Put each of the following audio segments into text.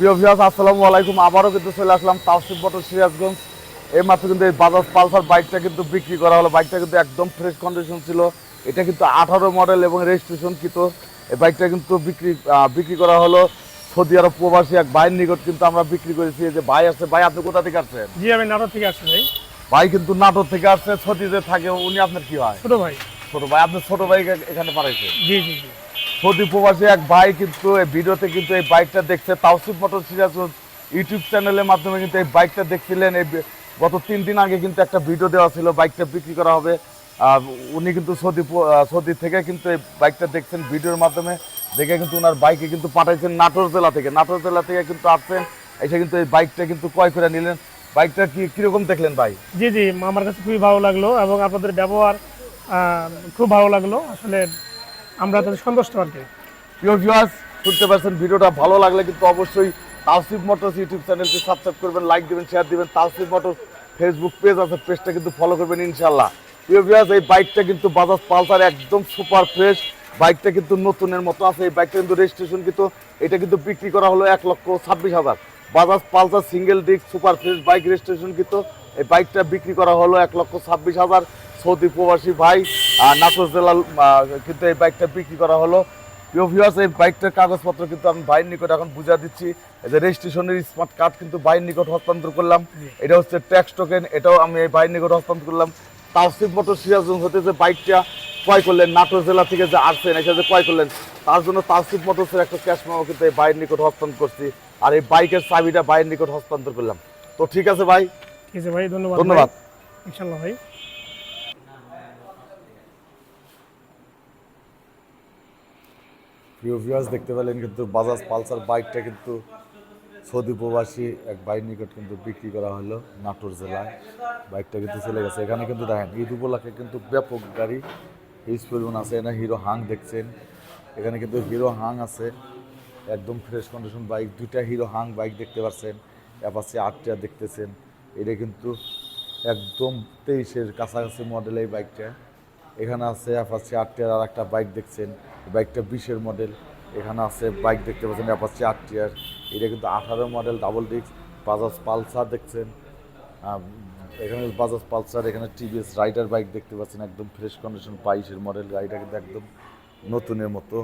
প্রিয় ভিউয়ার্স আসসালামু আলাইকুম। আবারও কিন্তু চলে আসলাম তাওসিফ মোটর সিরাজগঞ্জ। এই মাত্র কিন্তু এই বাজাজ পালসার বাইকটা কিন্তু বিক্রি করা হলো। বাইকটা কিন্তু একদম ফ্রেশ কন্ডিশন ছিল। এটা কিন্তু আঠারো মডেল এবং রেজিস্ট্রেশন কৃত। এই বাইকটা কিন্তু বিক্রি বিক্রি করা হলো। সৌদি আরব প্রবাসী এক ভাইয়ের নিকট কিন্তু আমরা বিক্রি করেছি। যে ভাই আছে ভাই আপনি কোথা থেকে আসছেন? জি আমি নাটক থেকে আসছি ভাই। ভাই কিন্তু নাটোর থেকে আসছে সৌদি যে থাকে। উনি আপনার কি হয় ছোট ভাই। ছোট ভাই আপনার ছোট ভাই এখানে পাঠাইছেন? জি জি জি। সৌদি প্রবাসী এক ভাই কিন্তু এই ভিডিওতে কিন্তু এই বাইকটা দেখছে। তাওসিফ মোটর সিরাজ ইউটিউব চ্যানেলের মাধ্যমে কিন্তু এই বাইকটা দেখছিলেন। এই গত তিন দিন আগে কিন্তু একটা ভিডিও দেওয়া ছিল বাইকটা বিক্রি করা হবে। উনি কিন্তু সৌদি সৌদি থেকে কিন্তু এই বাইকটা দেখছেন ভিডিওর মাধ্যমে। দেখে কিন্তু ওনার বাইকে কিন্তু পাঠাইছেন নাটোর জেলা থেকে। নাটোর জেলা থেকে কিন্তু আসছেন, এসে কিন্তু এই বাইকটা কিন্তু ক্রয় করে নিলেন। বাইকটা কি, কীরকম দেখলেন ভাই? জি জি, আমার কাছে খুবই ভালো লাগল এবং আপনাদের ব্যবহার খুব ভালো লাগল। আসলে আমরা তাদের সন্তুষ্ট আর কি। ভিউয়ার্স শুনতে পারছেন ভিডিওটা ভালো লাগলে কিন্তু অবশ্যই তাওসিফ মোটরস ইউটিউব চ্যানেলটি সাবস্ক্রাইব করবেন লাইক দিবেন শেয়ার দিবেন। তাওসিফ মোটরস ফেসবুক পেজ আছে পেজটা কিন্তু ফলো করবেন ইনশাল্লাহ প্রিয় ভিউয়ার্স এই বাইকটা কিন্তু বাজাজ পালসার একদম সুপার ফ্রেশ বাইকটা কিন্তু নতুনের মতো আছে। এই বাইকটা কিন্তু রেজিস্ট্রেশন কিন্তু, এটা কিন্তু বিক্রি করা হলো এক লক্ষ ছাব্বিশ হাজার। Bajaj Pulsar single disc super fresh bike registration কিন্তু, এই বাইকটা বিক্রি করা হলো এক লক্ষ ছাব্বিশ হাজার। সৌদি প্রবাসী ভাই আর নাটোর জেলার কিন্তু এই বাইকটা বিক্রি করা হলো। প্রিয় ভিউয়ার্স এই বাইকটার কাগজপত্র কিন্তু আমি ভাইয়ের নিকট এখন বুঝা দিচ্ছি। যে রেজিস্ট্রেশনের স্মার্ট কার্ড কিন্তু ভাইয়ের নিকট হস্তান্তর করলাম। এটা হচ্ছে ট্যাক্স টোকেন এটাও আমি এই ভাইয়ের নিকট হস্তান্তর করলাম। তাওসিফ মোটর সিরাজগঞ্জ হতে যে বাইকটা ক্রয় করলেন নাটোর জেলা থেকে যে আসছেন এসে যে ক্রয় করলেন তার জন্য তাওসিফ মোটরসের একটা ক্যাশ মেমো কিন্তু এই ভাইয়ের নিকট হস্তান্তর করছি। আর এই বাইকের চাবিটা ভাইয়ের নিকট হস্তান্তর করলাম। তো ঠিক আছে ভাই। ঠিক আছে ভাই ধন্যবাদ ধন্যবাদ। ইনশাল্লাহ ভাই। প্রিয় ভিউয়ার্স দেখতে পেলেন কিন্তু বাজাজ পালসার বাইকটা কিন্তু সৌদি প্রবাসী এক বাইক নিকট কিন্তু বিক্রি করা হলো নাটোর জেলায়। বাইকটা কিন্তু চলে গেছে। এখানে কিন্তু দেখেন, ঈদ উপলক্ষে কিন্তু ব্যাপক গাড়ি হিউজ পরিমাণ আছে। এখানে হিরো হাং দেখছেন। এখানে কিন্তু হিরো হাং আছে। একদম ফ্রেশ কন্ডিশন বাইক দুইটা হিরো হাং বাইক দেখতে পাচ্ছেন। অ্যাপাসি আটটা দেখতেছেন। এটা কিন্তু একদম তেইশের কাছাকাছি মডেল এই বাইকটা এখানে আছে অ্যাপাচি আটটিয়ার আর একটা বাইক দেখছেন। বাইকটা বিশের মডেল এখানে আছে বাইক দেখতে পাচ্ছেন অ্যাপাচি আটটিয়ার এটা কিন্তু আঠারো model double disc Bajaj Pulsar দেখছেন। এখানে বাজাজ পালসার এখানে টিভিএস রাইডার বাইক দেখতে পাচ্ছেন, একদম ফ্রেশ কন্ডিশন বাইশের মডেল গাড়িটা কিন্তু একদম নতুনের মতো।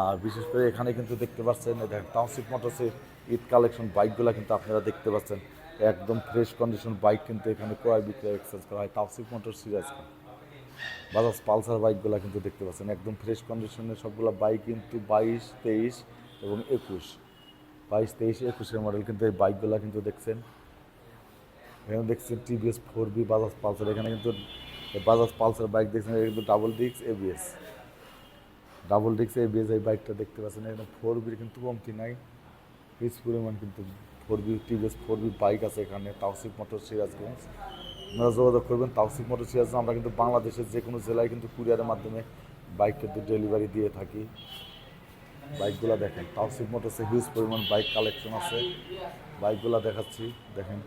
আর বিশেষ করে এখানে কিন্তু দেখতে পাচ্ছেন দেখেন টাউনশিপ মোটরসের ঈদ কালেকশন বাইকগুলো কিন্তু আপনারা দেখতে পাচ্ছেন। একদম ফ্রেশ কন্ডিশন বাইক কিন্তু এখানে ক্রয় বিক্রয় এক্সচেঞ্জ করা হয়। Township motor serious Bajaj Pulsar বাইকগুলো কিন্তু দেখতে পাচ্ছেন। একদম ফ্রেশ কন্ডিশনের সবগুলো বাইক কিন্তু বাইশ, তেইশ এবং একুশ। বাইশ, তেইশ, একুশের মডেল কিন্তু এই বাইকগুলো কিন্তু দেখছেন। এখানে দেখছেন TVS four V Bajaj Pulsar. এখানে কিন্তু বাজাজ পালসার বাইক দেখছেন কিন্তু double disc ABS double disc ABS এই বাইকটা দেখতে পাচ্ছেন। এখানে ফোর বির কিন্তু কমতি নাই। হিউজ পরিমাণ কিন্তু four V TVS four V bike আছে এখানে, তাওসিফ মোটর সিরাজগঞ্জ আপনারা যোগাযোগ করবেন তাওসিফ মোটর সিরাজগঞ্জ আমরা কিন্তু বাংলাদেশের যে কোনো জেলায় কিন্তু কুরিয়ারের মাধ্যমে বাইক কিন্তু ডেলিভারি দিয়ে থাকি। বাইকগুলো দেখেন তাওসিফ মোটরসে হিউজ পরিমাণ বাইক কালেকশন আছে। বাইকগুলো দেখাচ্ছি, দেখেন।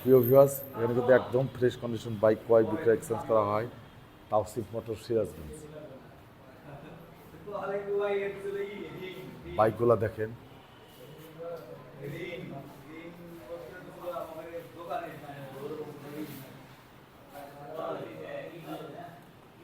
প্রিয় ভিউয়ার্স এখানে কিন্তু একদম ফ্রেশ কন্ডিশন বাইক ক্রয়, বিক্রয় এক্সচেঞ্জ করা হয়। তাওসিফ মোটর সিরাজগঞ্জ বাইকগুলো দেখেন।